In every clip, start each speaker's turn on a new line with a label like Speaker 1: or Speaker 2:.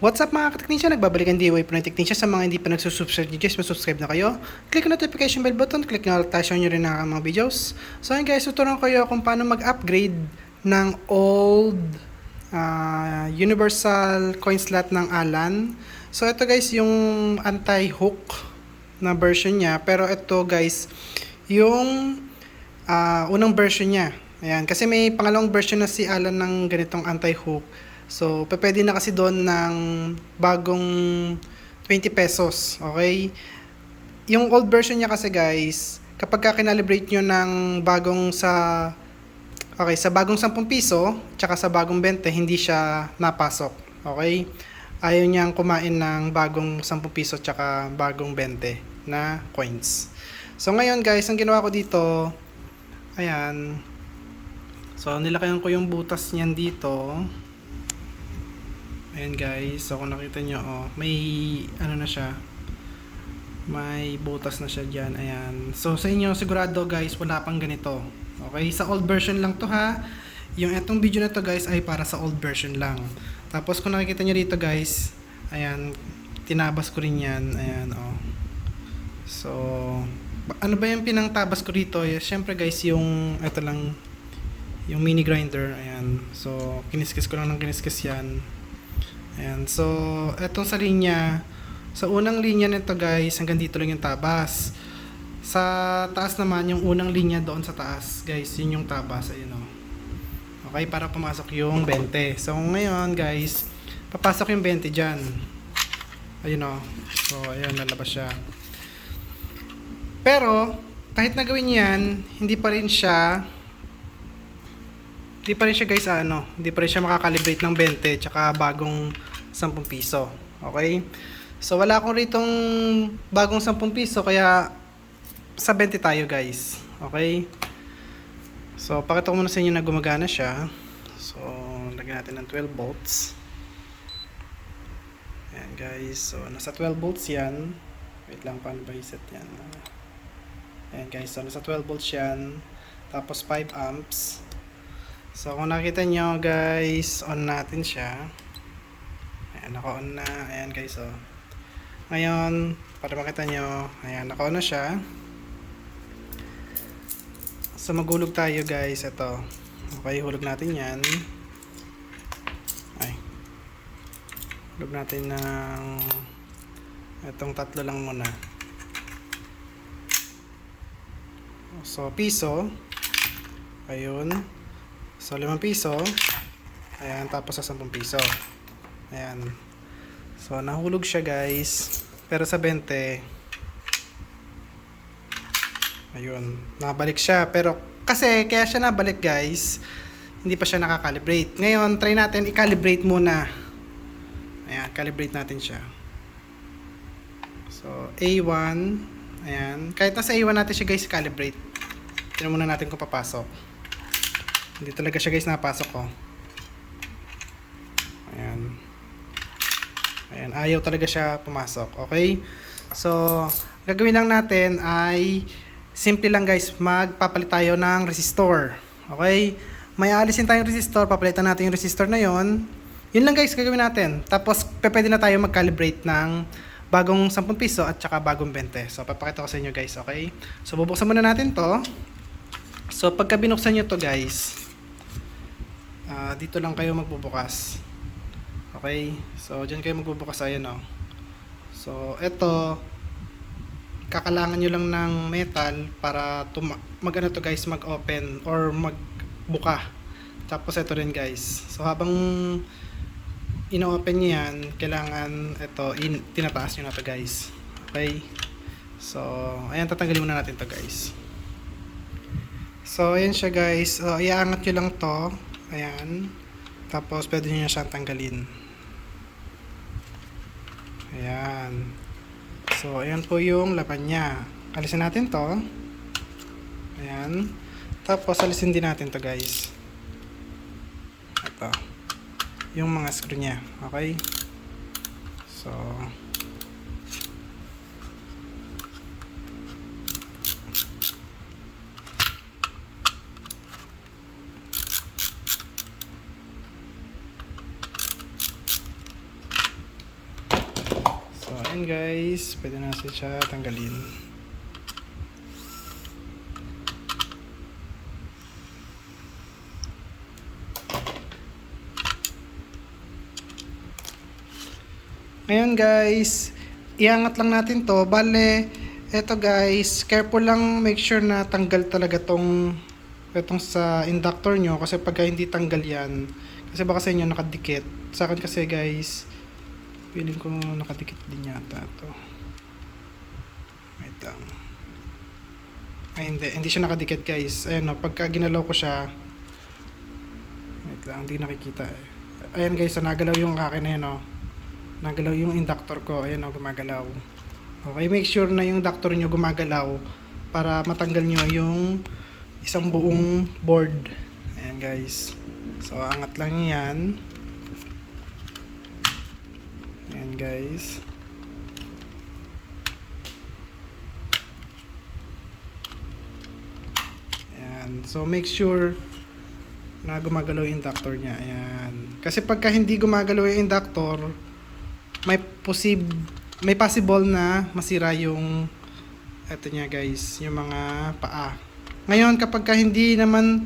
Speaker 1: What's up mga kateknisya? Nagbabalikan DIY po ng teknisya sa mga hindi pa nagsusubscribe guys, masubscribe na kayo. Click ang notification bell button, click na notification nyo rin ang mga videos. So yun guys, tuturuan ko kayo kung paano mag-upgrade ng old ah, universal coin slot ng Alan. So ito guys, yung anti-hook na version niya. Pero ito guys, yung ah, unang version niya. Ayan, kasi may pangalawang version na si Alan ng ganitong anti-hook. So, pwede na kasi doon ng bagong 20 pesos. Okay? Yung old version niya kasi guys, kapag ka kinalibrate nyo ng bagong sa Okay, sa bagong 10 piso, tsaka sa bagong 20, hindi siya napasok. Okay? Ayaw niyang kumain ng bagong 10 piso tsaka bagong 20 na coins. So ngayon guys, ang ginawa ko dito, ayan. So nilakayan ko yung butas niyan dito. Ayan guys, so kung nakita nyo, oh, may ano na siya, may butas na siya dyan, ayan. So sa inyo, sigurado guys, wala pang ganito. Okay, sa old version lang to ha. Yung etong video na to guys ay para sa old version lang. Tapos kung nakikita nyo dito guys, ayan, tinabas ko rin yan, ayan, oh. So, ano ba yung pinangtabas ko dito? Eh, Siyempre guys, yung, ito lang, yung mini grinder, ayan. So, kiniskis ko lang ng kiniskis yan. Ayan, so, etong sa linya, sa unang linya nito guys, hanggang dito lang yung tabas. Sa taas naman, yung unang linya doon sa taas, guys, yun yung tabas, ayun o. Okay, para pumasok yung 20. So, ngayon guys, papasok yung 20 dyan. Ayun o. So, ayun, lalabas siya. Pero, kahit na gawin yan, hindi pa rin siya hindi pa rin siya guys ano, hindi pa rin siya makakalibrate ng 20 tsaka bagong 10 piso. Okay? So wala akong ritong bagong 10 piso kaya sa 20 tayo guys. Okay? So pakita ko muna sa inyo na gumagana siya. So lagyan natin ng 12 volts. Ayan guys. So nasa 12 volts yan. Wait lang paano ba i-set yan. Ayan guys. So nasa 12 volts yan. Tapos 5 amps. So, kung nakita nyo guys, on natin siya. Ayan, naka-on na. Ayan guys, oh. Ngayon, para makita nyo, ayan, naka-on na siya. So, maghulog tayo guys. Ito. Okay, hulog natin yan. Ay. Hulog natin ng itong tatlo lang muna. So, piso. Ayun. So, 5 piso. Ayan, tapos sa 10 piso. Ayan. So, nahulog siya guys. Pero sa 20, ayun, nabalik siya. Pero, kasi, kaya siya nabalik guys, hindi pa siya nakakalibrate. Ngayon, try natin i-calibrate muna. Ayan, calibrate natin siya. So, A1. Ayan. Kahit nasa A1 natin siya guys, calibrate. Tignan muna natin kung papasok. Hindi talaga siya guys napasok ko. Ayan. Ayan, ayaw talaga siya pumasok. Okay? So, gagawin lang natin ay simple lang guys, magpapalit tayo ng resistor. Okay? May alisin tayong resistor, papalitan natin yung resistor na yon. Yun lang guys, gagawin natin. Tapos, pwede na tayo mag-calibrate ng bagong 10 piso at saka bagong 20. So, papakita ko sa inyo guys, okay? So, bubuksan muna natin to. So, pagka binuksan nyo to guys, Ah, dito lang kayo magbubukas. Okay? So, dyan kayo magbubukas. Ayan o. So, eto, kakalangan nyo lang ng metal para mag ano to guys, mag-open or magbuka. Tapos ito rin guys. So, habang ino-open nyo yan, kailangan ito, in, tinataas nyo na to guys. Okay? So, ayan, tatanggalin muna natin to guys. So, ayan siya guys. So, iaangat nyo lang to. Ayan. Tapos, pwede nyo siyang tanggalin. Ayan. So, ayan po yung laman niya. Alisin natin to. Ayan. Tapos, alisin din natin to guys. Ito. Yung mga screw niya. Okay? So, So, ayun guys. Pwede na siya tanggalin. Ngayon guys, iangat lang natin to. Bale, eto guys, careful lang make sure na tanggal talaga tong itong sa inductor nyo kasi pagka hindi tanggal yan kasi baka sa inyo nakadikit sa akin kasi guys feeling ko nakadikit din yata to. Wait lang. Ay hindi, hindi siya nakadikit guys. Ayun no, pagka ginalaw ko siya wait lang, hindi nakikita eh. Ayan guys, so nagalaw yung akin yun no. Nagalaw yung inductor ko ayan no, gumagalaw. Okay, make sure na yung inductor nyo gumagalaw para matanggal nyo yung isang buong board. Ayan guys. So angat lang yan ayan guys. Ayan. So make sure na gumagalaw yung inductor niya. Ayan. Kasi pagka hindi gumagalaw yung inductor may posib may possible na masira yung eto niya guys yung mga paa. Ngayon, kapag ka hindi naman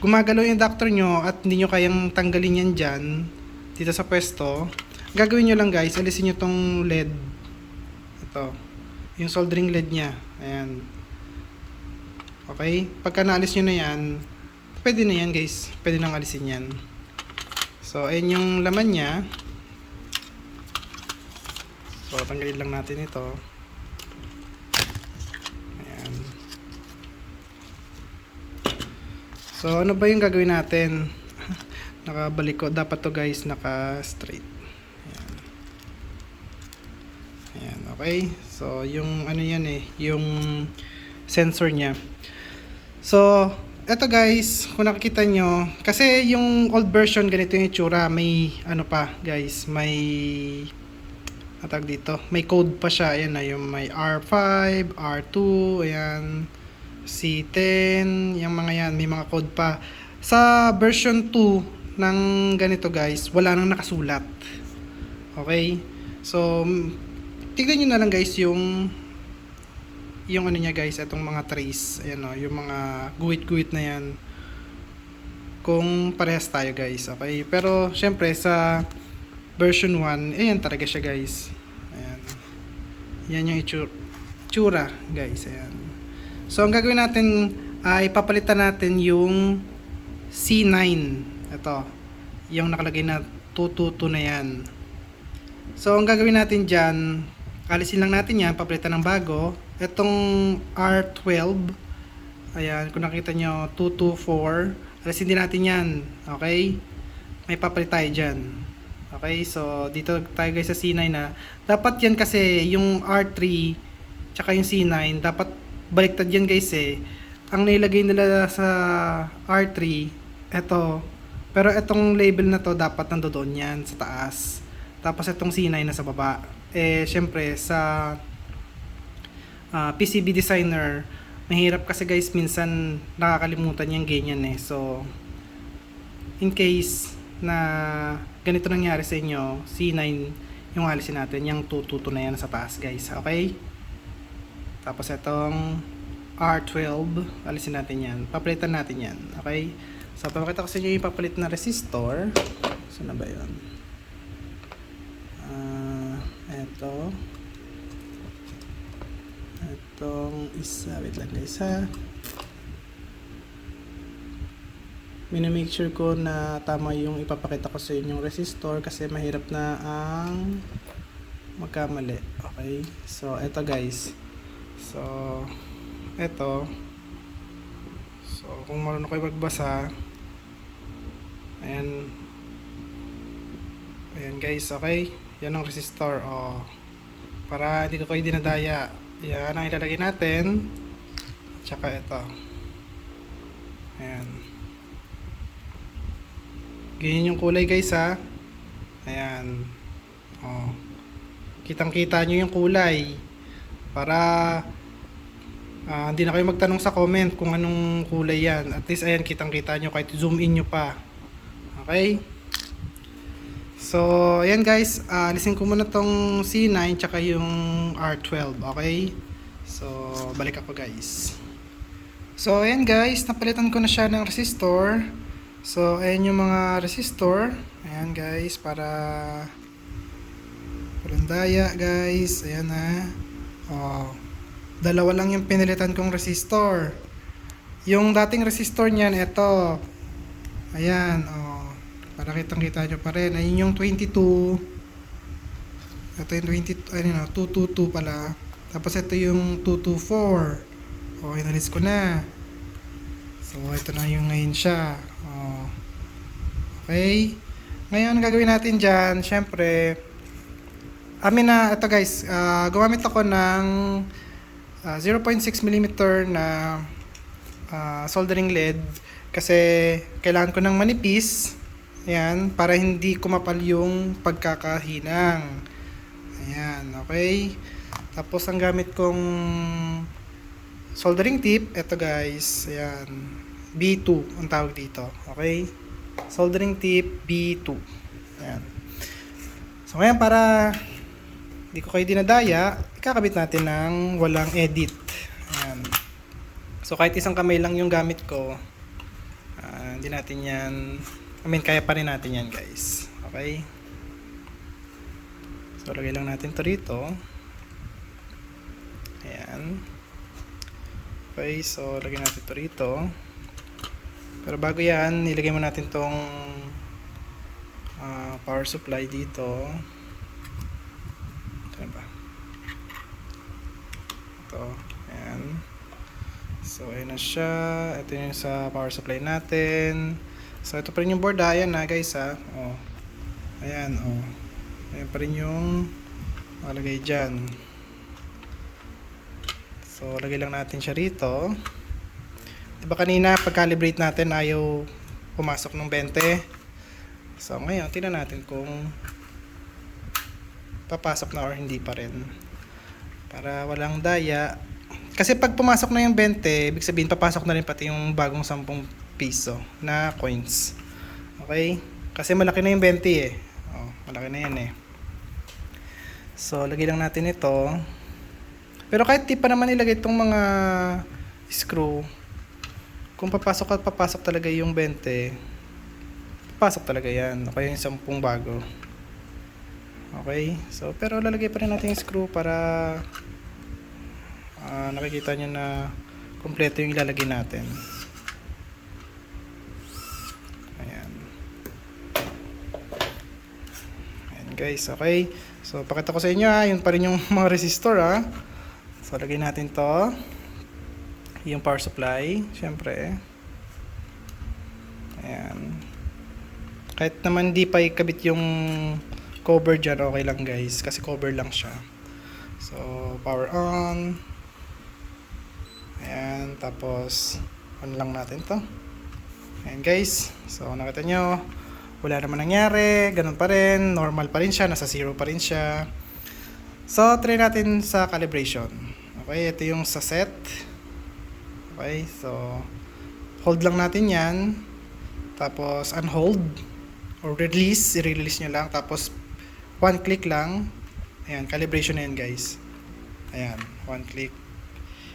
Speaker 1: gumagalaw yung inductor nyo at hindi nyo kayang tanggalin yan dyan, dito sa pwesto, gagawin nyo lang guys, alisin nyo tong LED. Ito. Yung soldering LED niya. Ayan. Okay? Pagka naalis nyo na yan, pwede na yan guys. Pwede nang alisin yan. So, ayan yung laman niya. So, tanggalin lang natin ito. Ayan. So, ano ba yung gagawin natin? Nakabalik ko. Dapat to guys, naka-straight. Ayan. Ayan, okay. So, yung ano yan eh, yung sensor niya. So, eto guys, kung nakikita nyo, kasi yung old version, ganito yung itsura. May, ano pa, guys, may, atag dito, may code pa siya. Ayan na, yung may R5, R2, ayan, C10, yung mga yan, may mga code pa. Sa version 2 ng ganito guys, wala nang nakasulat. Okay? So, tignan nyo na lang guys yung yung ano niya guys, itong mga trace, ayan o, yung mga guhit-guhit na yan. Kung parehas tayo guys, okay? Pero, syempre, sa version 1, ayan talaga siya guys. Ayan. Yan yung itsura, guys, ayan. So, ang gagawin natin ay papalitan natin yung C9. Ito. Yung nakalagay na 222 na yan. So, ang gagawin natin dyan, alisin lang natin yan, papalitan ng bago. Itong R12, ayan, kung nakita nyo, 224, alisin din natin yan. Okay? May papalit tayo dyan. Okay, so dito tayo guys sa C9 na. Dapat yan kasi yung R3 tsaka yung C9, dapat baliktad yan guys eh. Ang nilagay nila sa R3, eto. Pero etong label na to dapat nandoon yan sa taas. Tapos itong C9 na sa baba. Eh, syempre, sa ah, PCB designer, mahirap kasi guys, minsan nakakalimutan yung ganyan eh. So, in case na ganito nangyari sa inyo, C9 yung alisin natin, yung 222 na yan sa taas guys. Okay? Tapos itong R12, alisin natin yan. Papalitan natin yan. Okay? So, papakita ko sa inyo yung papalit na resistor. Saan na ba yun? Eto. Etong isa. Wait lang guys ha. Minamake sure ko na tama yung ipapakita ko sa inyong resistor kasi mahirap na ang magkamali. Okay? So, eto guys. So, eto. So, kung marunong kayo magbasa, ayan. Ayan guys, okay? Yan ang resistor. Oh. Para hindi ko kayo dinadaya. Yan ang ilalagay natin. Tsaka ito. Ayan. Ganyan yung kulay guys ha. Ayan. Oh. Kitang-kita nyo yung kulay. Para ah, hindi na kayo magtanong sa comment kung anong kulay yan. At least ayan, kitang-kita nyo kahit zoom in nyo pa. Okay? So, ayan guys, uh, alisin ko muna tong C9 tsaka yung R12, okay? So, balik ako guys. So, ayan guys, napalitan ko na siya ng resistor. So, ayan yung mga resistor. Ayan guys, para walang daya guys. Ayan na. Oh, dalawa lang yung pinilitan kong resistor. Yung dating resistor niyan, ito. Ayan, oh. Para kitang kita nyo pa rin. Ayun yung 22. Ito yung 22, ano na, 222 pala. Tapos ito yung 224. Oh, inalis ko na. So, ito na yung ngayon siya. Oh. Okay. Ngayon, gagawin natin dyan, syempre, amin na, ito guys, ah, gumamit ako ng ah, 0.6 mm na ah, soldering lead kasi kailangan ko ng manipis ayan para hindi kumapal yung pagkakahinang. Ayan okay. Tapos ang gamit kong soldering tip eto guys ayan B2 ang tawag dito okay? Soldering tip B2 ayan. So ngayon para hindi ko kayo dinadaya ikakabit natin ng walang edit ayan. So kahit isang kamay lang yung gamit ko, ah, hindi natin yan, I mean kaya pa rin natin yan guys. Okay? So lagay lang natin to rito. Ayan. Okay, so lagay natin to rito. Pero bago yan, nilagay mo natin tong ah, power supply dito. Ito na ba? Ito. Ayan. So, ayan na siya. Ito yung sa power supply natin. So, ito pa rin yung board. ah. Ayan na, guys, ha. Oh. Ayan, oh. Ayan pa rin yung malagay dyan. So, lagay lang natin siya rito. Diba kanina, pag-calibrate natin, ayaw pumasok ng 20. So, ngayon, tingnan natin kung papasok na or hindi pa rin. Para walang daya, kasi pag pumasok na yung 20, ibig sabihin papasok na rin pati yung bagong 10 piso na coins. Okay? Kasi malaki na yung 20 eh. Oh, malaki na yan eh. So, lagay lang natin ito. Pero kahit di pa naman ilagay itong mga screw, kung papasok at papasok talaga yung 20, papasok talaga yan. O kaya yung 10 bago. Okay? So, pero lalagay pa rin natin yung screw para Ah, nakikita nyo na kompleto yung ilalagay natin. Guys, okay. So, pakita ko sa inyo ha, yun pa rin yung mga resistor ha. So, lagay natin to. Yung power supply, syempre. Ayan. Kahit naman di pa ikabit yung cover dyan, okay lang guys. Kasi cover lang siya. So, power on. Ayan, tapos on lang natin to. Ayan guys, so nakita nyo, wala naman nangyari, ganun pa rin, normal pa rin siya, nasa zero pa rin siya. So, try natin sa calibration. Okay, ito yung sa set. Okay, so hold lang natin yan. Tapos unhold or release, i-release nyo lang. Tapos one click lang. Ayan, calibration na yan guys. Ayan, one click.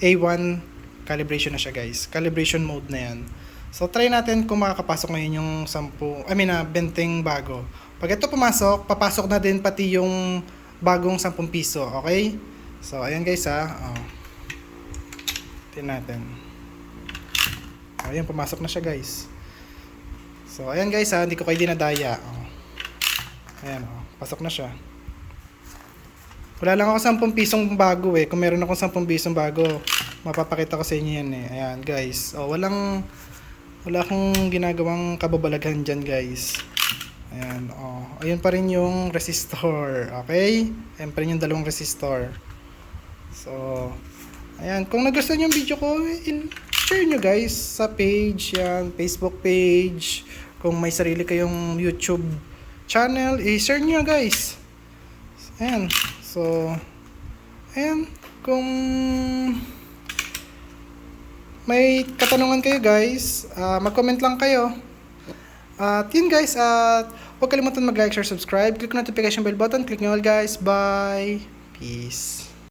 Speaker 1: A1 calibration na siya guys. Calibration mode na yan. So try natin kung makakapasok ngayon yung 10, I mean na 20 bago. Pag ito pumasok, papasok na din pati yung bagong 10 piso, okay? So ayan guys ha. Oh. Tingnan natin. Oh, ayan, pumasok na siya guys. So ayan guys ha, hindi ko kayo dinadaya. Oh. Ayan oh, pasok na siya. Wala lang ako 10 pisong bago eh. Kung meron akong 10 pisong bago, mapapakita ko sa inyo yan eh. Ayan, guys. Oh, walang wala akong ginagawang kababalaghan dyan, guys. Ayan, oh. Ayun pa rin yung resistor. Okay? Ayan pa rin yung dalawang resistor. So, ayan. Kung nagustuhan yung video ko, share nyo guys sa page, yan, Facebook page. Kung may sarili kayong YouTube channel, i-share nyo guys. Ayan. So, ayan. Kung may katanungan kayo guys, ah, mag-comment lang kayo. At yun guys, at Huwag kalimutan mag-like, share, subscribe. Click notification bell button. Click nyo all guys. Bye! Peace!